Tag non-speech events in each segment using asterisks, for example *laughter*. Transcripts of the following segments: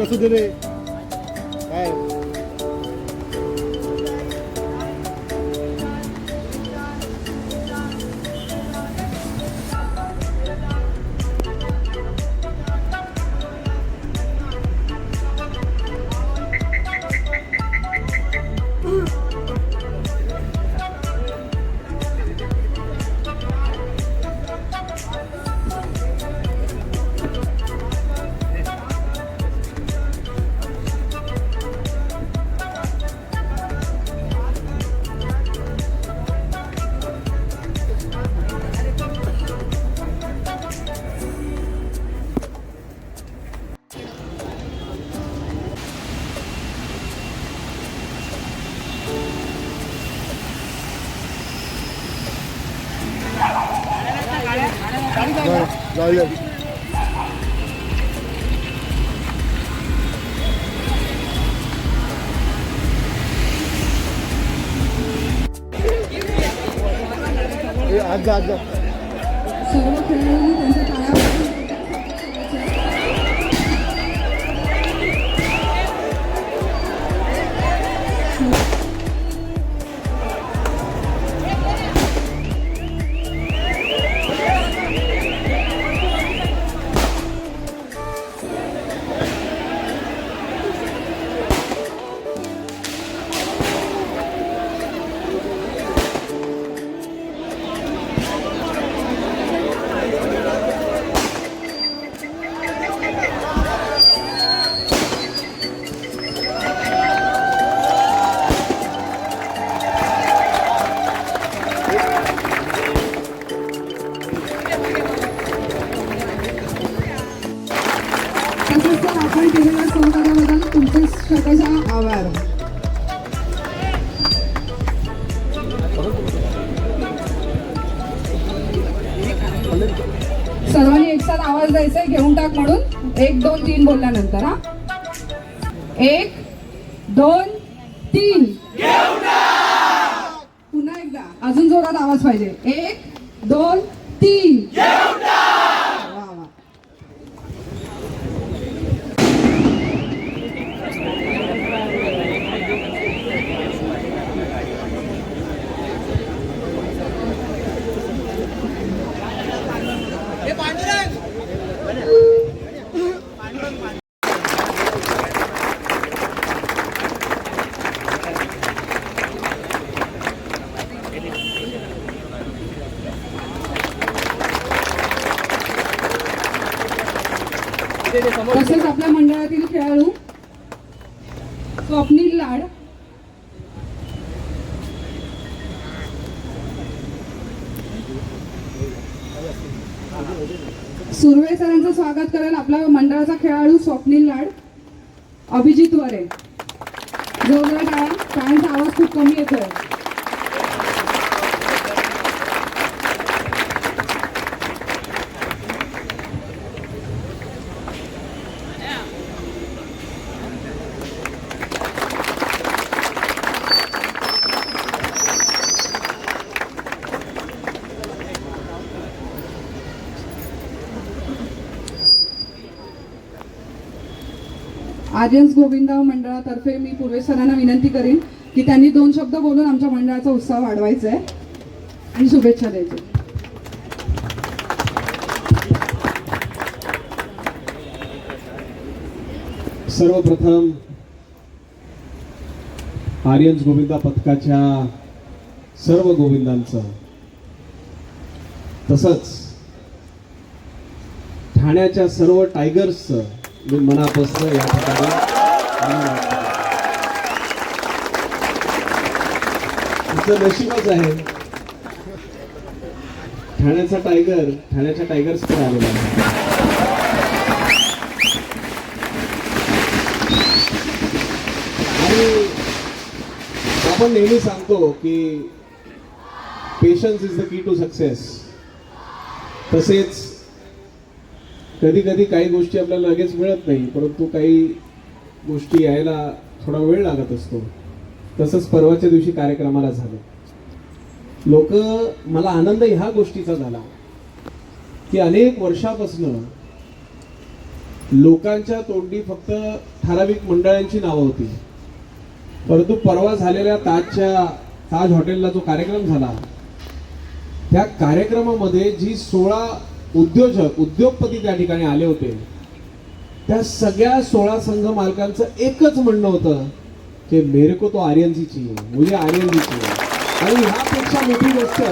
असू दे रे. काय? जाऊया ए, आज जा स्वतःचा आभार सर्वांनी एकसाथ आवाज द्यायचा घेऊन टाक म्हणून. एक दोन तीन बोलल्यानंतर हा. एक दोन तीन. पुन्हा एकदा. अजून जोरात आवाज पाहिजे. एक दोन तीन वा वा तसेच आपल्या मंडळातील खेळाडू स्वप्नील लाड. सुर्वे सरांचं स्वागत करेल आपला मंडळाचा खेळाडू स्वप्नील लाड. अभिजित वरे. जोरदार काय टाळ्यांचा आवाज खूप कमी येतोय. आर्यन्स गोविंदा मंडळातर्फे मी पूर्वेश सरांना विनंती करीन की त्यांनी दोन शब्द बोलून आमच्या मंडळाचा उत्साह वाढवायचा आहे. आणि शुभेच्छा द्यायच्या सर्वप्रथम आर्यन्स गोविंदा पथकाच्या सर्व गोविंदांचं तसंच ठाण्याच्या सर्व टायगर्सचं मी मनापासून या ठिकाणी तुमचं नशीबच आहे. ठाण्याचा टायगर ठाण्याच्या टायगर्सकडे आलेला आहे. आणि आपण नेहमी सांगतो की patience is the key to success तसेच कधी कधी काही गोष्टी आपल्याला लगेच मिळत नाही परंतु काही गोष्टी यायला थोडा वेळ लागत असतो. तसंच परवाच्या दिवशी कार्यक्रमाला झालं. लोक मला आनंद ह्या गोष्टीचा झाला की अनेक वर्षापासनं लोकांच्या तोंडी फक्त ठराविक मंडळांची नावं होती. परंतु परवा झालेल्या ताजच्या ताज हॉटेलला जो कार्यक्रम झाला त्या कार्यक्रमामध्ये जी सोळा उद्योजक उद्योगपती त्या ठिकाणी आले होते. त्या सगळ्या सोळा संघ मालकांचं एकच म्हणणं होतं की मेरे को तो आर्यन जी चाहिए मुझे आर्यन जी चाहिए. आणि ह्यापेक्षा मोठी गोष्ट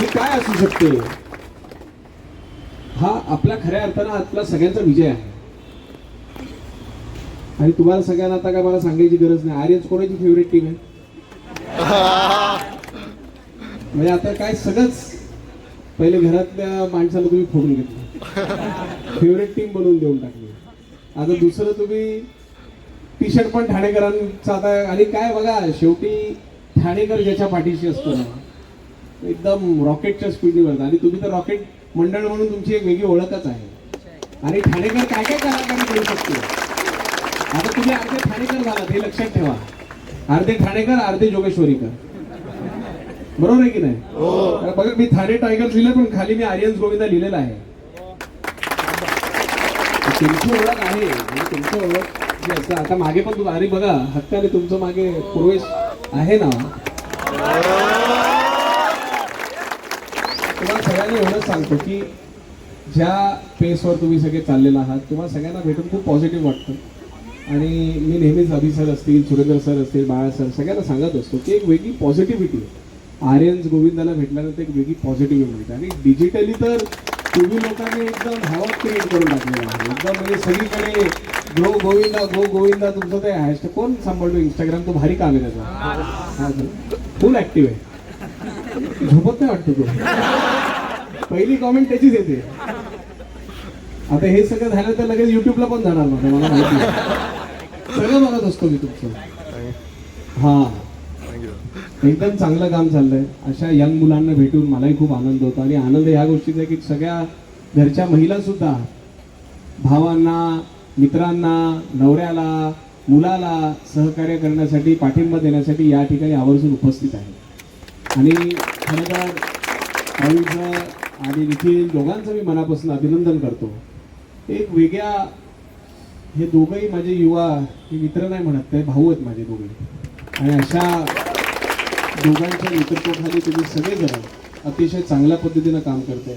ही काय असू शकते? हा आपल्या खऱ्या अर्थानं आपला सगळ्यांचा विजय आहे. आणि तुम्हाला सगळ्यांना आता काय मला सांगायची गरज नाही. आर्यन कोणाची फेवरेट टीम आहे? *laughs* म्हणजे आता काय सगळंच पहिले घरातल्या माणसाला तुम्ही फोडून घेतलं. फेवरेट टीम बनवून देऊन टाकली. आता दुसरं तुम्ही टी शर्ट पण ठाणेकरांचा आता आणि काय बघा शेवटी ठाणेकर ज्याच्या पाठीशी असतो ना एकदम रॉकेटच्या स्पीडीवर आणि तुम्ही तर रॉकेट मंडळ म्हणून तुमची एक वेगळी ओळखच आहे. आणि ठाणेकर काय काय कलाकारी करू शकतो? आता तुम्ही अर्धे ठाणेकर झालात हे लक्षात ठेवा. अर्धे ठाणेकर अर्धे जोगेश्वरीकर. बरोबर आहे की नाही? कारण बघा मी ठाणे टायगर लिहिलं पण खाली मी आर्यन्स गोविंदा लिहिलेला आहे. तुमची ओळख आहे. तुमची ओळख. जी असतं आता मागे पण तुम्ही अरे बघा हक्काने तुमचं मागे पूर्वेश आहे ना? तुम्हाला सगळ्यांना एवढंच सांगतो की ज्या पेसवर तुम्ही सगळे चाललेला आहात तुम्हाला सगळ्यांना भेटून खूप पॉझिटिव्ह वाटतं. आणि मी नेहमीच अभि सर असतील सुरेंद्र सर असतील बाळा सर सगळ्यांना सांगत असतो की एक वेगळी पॉझिटिव्हिटी आर्यन्स गोविंदाला भेटल्यानंतर एक वेगळी पॉझिटिव्ह मिळते आणि डिजिटली तर तुम्ही लोकांनी एकदम हवा क्रिएट करून टाकलेला आहे. एकदम म्हणजे सगळीकडे गो गोविंदा गो गोविंदा तुमचं ते हॅशटॅग कोण सांभाळतो? इंस्टाग्राम तो भारी काम आहे त्याचा. फुल ऍक्टिव्ह आहे. झोपत नाही वाटतं तो. पहिली कॉमेंट त्याचीच येते. आता हे सगळं झालं तर लगेच युट्यूबला पण जाणार माझं मला माहिती आहे. सगळं बघत असतो मी तुमचं. हा. एकदम चांगलं काम चाललंय. अशा यंग मुलांना भेटून मलाही खूप आनंद होतो. आणि आनंद ह्या गोष्टीचा आहे की सगळ्या घरच्या महिला सुद्धा भावांना मित्रांना नवऱ्याला मुलाला सहकार्य करण्यासाठी पाठिंबा देण्यासाठी या ठिकाणी आवर्जून उपस्थित आहे. आणि खरं तर आणि निखिल दोघांचं मी मनापासून अभिनंदन करतो. एक वेगळ्या हे दोघंही माझे युवा हे मित्र नाही म्हणत ते भाऊ आहेत माझे दोघे. आणि अशा दोघांच्या नेतृत्वाखाली तुम्ही सगळेजण अतिशय चांगल्या पद्धतीनं काम करताय.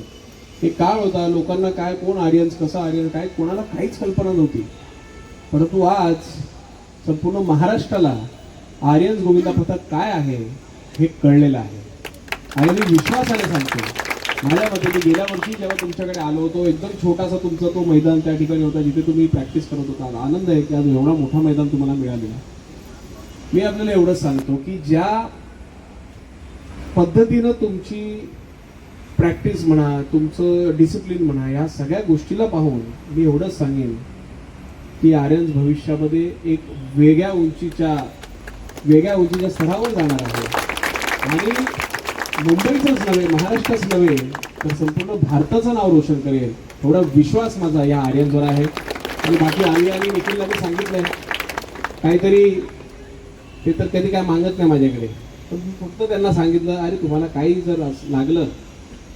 हे काळ होता लोकांना काय कोण आर्यन्स कसं आर्यन काय कोणाला काहीच कल्पना नव्हती. परंतु आज संपूर्ण महाराष्ट्राला आर्यन्स गोविंदा पथक काय आहे हे कळलेलं आहे. आणि मी विश्वासाने सांगतो माझ्या मते मी गेल्या वर्षी जेव्हा तुमच्याकडे आलो होतो एकदम छोटासा तुमचा तो मैदान त्या ठिकाणी होता जिथे तुम्ही प्रॅक्टिस करत होता. आनंद आहे की आज एवढा मोठा मैदान तुम्हाला मिळालेला मी आपल्याला एवढंच सांगतो की ज्या पद्धतीनं तुमची प्रॅक्टिस म्हणा तुमचं डिसिप्लिन म्हणा या सगळ्या गोष्टीला पाहून मी एवढंच सांगेन की आर्यन्स भविष्यामध्ये एक वेगळ्या उंचीच्या वेगळ्या उंचीच्या स्तरावर जाणार आहे. आणि मुंबईचंच नव्हे महाराष्ट्रच नव्हे तर संपूर्ण भारताचं नाव रोशन करेल एवढा विश्वास माझा या आर्यन्सवर आहे. आणि बाकी आम्ही आणि निखिलला मी सांगितलंय. काहीतरी ते तर कधी काय मागत नाही माझ्याकडे. पण मी फक्त त्यांना सांगितलं अरे तुम्हाला काही जर लागलं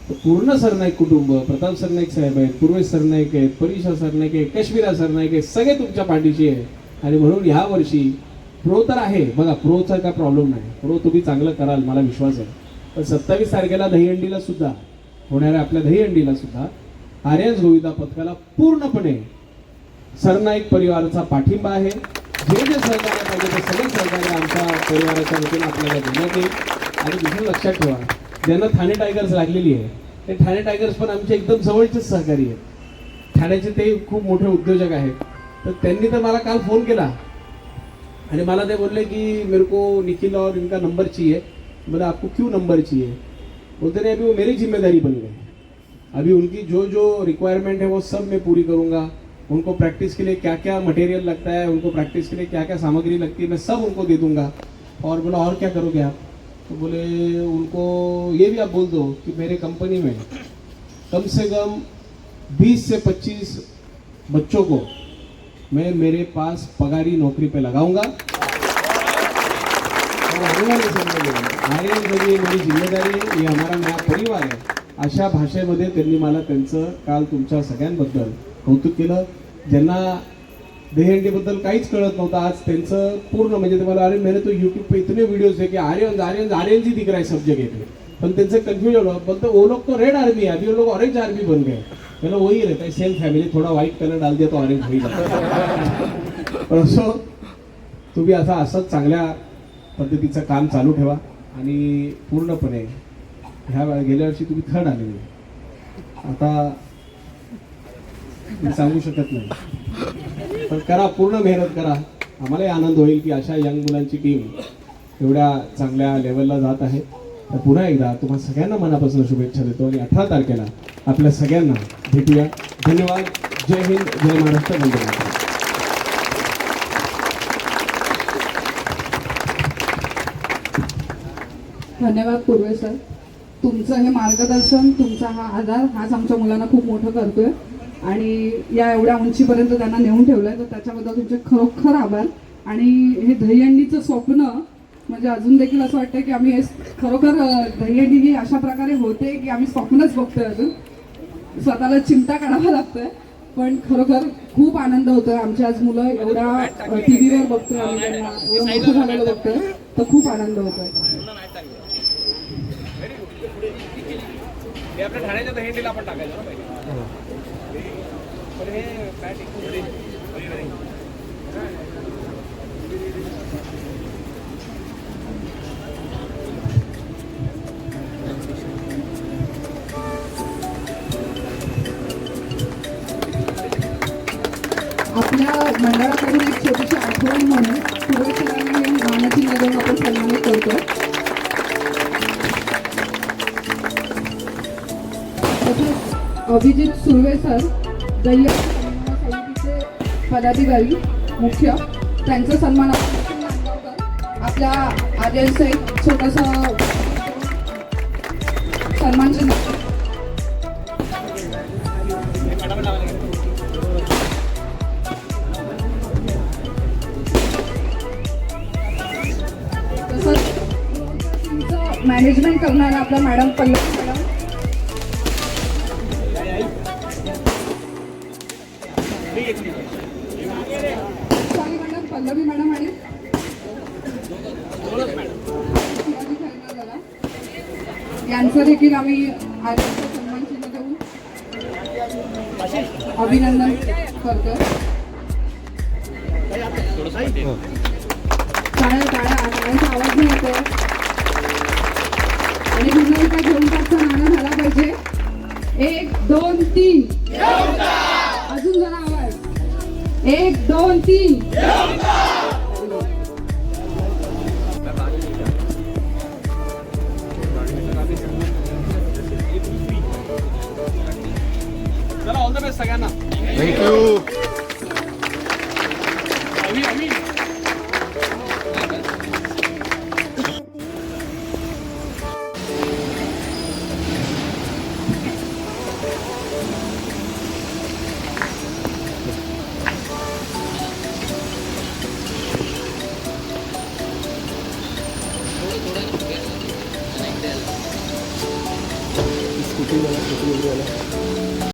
तर पूर्ण सरनाईक कुटुंब प्रताप सरनाईक साहेब आहेत पूर्वेश सरनाईक आहेत परीशा सरनाईक आहे कश्मीरा सरनाईक आहे सगळे तुमच्या पाठीशी आहे आणि म्हणून ह्या वर्षी प्रो तर आहे. बघा प्रोचा काय प्रॉब्लेम नाही. प्रो तुम्ही चांगलं कराल मला विश्वास आहे. पण सत्तावीस तारखेला दहीहंडीला सुद्धा होणाऱ्या आपल्या दहीहंडीला सुद्धा आर्यन्स गोविंदा पथकाला पूर्णपणे सरनाईक परिवाराचा पाठिंबा आहे. जे जे सहकार्य पाहिजे ते सगळे सहकार्य आमच्या परिवाराच्या वतीनं आपल्याला देण्यात येईल. आणि दुसरं लक्षात ठेवा ज्यांना ठाणे टायगर्स लागलेली आहे ते ठाणे टायगर्स पण आमचे एकदम जवळचेच सहकारी आहेत. ठाण्याचे ते खूप मोठे उद्योजक आहेत. तर त्यांनी तर मला काल फोन केला. आणि मला ते बोलले की मेरे को निखिल और इनका नंबर चाहिए. बोला आपको क्यों नंबर चाहिए? बोलते नहीं अभी वो मेरी जिम्मेदारी बन गई अभी उनकी जो जो रिक्वायरमेंट है वो सब मैं पूरी करूंगा. उनको प्रैक्टिस के लिए क्या क्या मटेरियल लगता है उनको प्रैक्टिस के लिए क्या क्या सामग्री लगती है मैं सब उनको दे दूंगा। और बोला और क्या करोगे आप? तो बोले उनको ये भी आप बोल दो कि मेरे कंपनी में कम से कम 20 से 25 बच्चों को मैं मेरे पास पगारी नौकरी पे लगाऊंगा। अरे म्हणजे माझी मेरी जिम्मेदारी ये हमारा नया परिवार आहे अशा भाषेमध्ये त्यांनी मला त्यांचं काल तुमच्या सगळ्यांबद्दल कौतुक केलं. ज्यांना दहीहंडीबद्दल काहीच कळत नव्हतं आज त्यांचं पूर्ण म्हणजे ते मला अरे मैंने तो यूट्यूब पे इतने व्हिडिओज है की आर्यन आर्यन आर्यन जी दिख रहा है सब जगह पे. पण त्यांचं कन्फ्युजन पण बोलते वो लोग तो रेड आर्मी है अभी वो लोग ऑरेंज आर्मी बन गए. त्याला वही रहता है सेम फॅमिली थोड़ा व्हाईट कलर डाल दिया तो ऑरेंज होईल पण असो तुम्ही असा असंच चांगल्या पद्धतीचं काम चालू ठेवा आणि पूर्णपणे ह्या वेळा गेल्या वर्षी तुम्ही थर्ड आलेले. आता मी सांगू शकत नाही. पण करा पूर्ण मेहनत करा. आम्हालाही आनंद होईल की अशा यंग मुलांची टीम एवढ्या चांगल्या लेवलला जात आहे. तर पुन्हा एकदा तुम्हा सगळ्यांना मनापासून शुभेच्छा देतो आणि अठरा तारखेला आपल्या सगळ्यांना भेटूया. धन्यवाद. जय हिंद. जय महाराष्ट्र. वंदे धन्यवाद पूर्वे सर. तुमचं हे मार्गदर्शन तुमचा हा आधार हाच आमच्या मुलांना खूप मोठं करतोय. आणि या एवढ्या उंचीपर्यंत त्यांना नेऊन ठेवलंय तर त्याच्याबद्दल तुमचे खरोखर आभार. आणि हे दहीहंडीचं स्वप्न म्हणजे अजून देखील असं वाटतं की आम्ही हे खरोखर दहीहंडी ही अशा प्रकारे होते की आम्ही स्वप्नच बघतोय अजून. स्वतःला चिमटा काढावा लागतोय पण खरोखर खूप आनंद होतोय. आमची आज मुलं एवढा टी व्हीवर बघतोय आम्ही त्यांना एवढं मोठं झालेलं बघतोय तर खूप आनंद होतोय. आपण टाकायचं आपल्या मंडळाकडून एक छोटीशी आठवण म्हणून पूर्वेसरांना हे मानाची देऊन आपण सन्मानित करतो. तसेच अभिजित सुर्वे सर दैय समितीचे पदाधिकारी मुख्य. त्यांचा सन्मान आपल्या आर्यांचं एक छोटस सन्मान तसंच मॅनेजमेंट करणारा आपल्या मॅडम पल्लवी पल्लवी मॅडम आणि? यांचं देखील आम्ही आर्यांचा सन्मान चिन्ह देऊन अभिनंदन करतो. टाळ्या टाळ्या टाळ्यांचा आवाज नाही येतो. आणि पुन्हा एकदा घेऊन टाकचा नाणं झाला पाहिजे? एक दोन तीन. अजून जरा एक दोन तीन. चला ऑल द बेस्ट सगळ्यांना. Thank you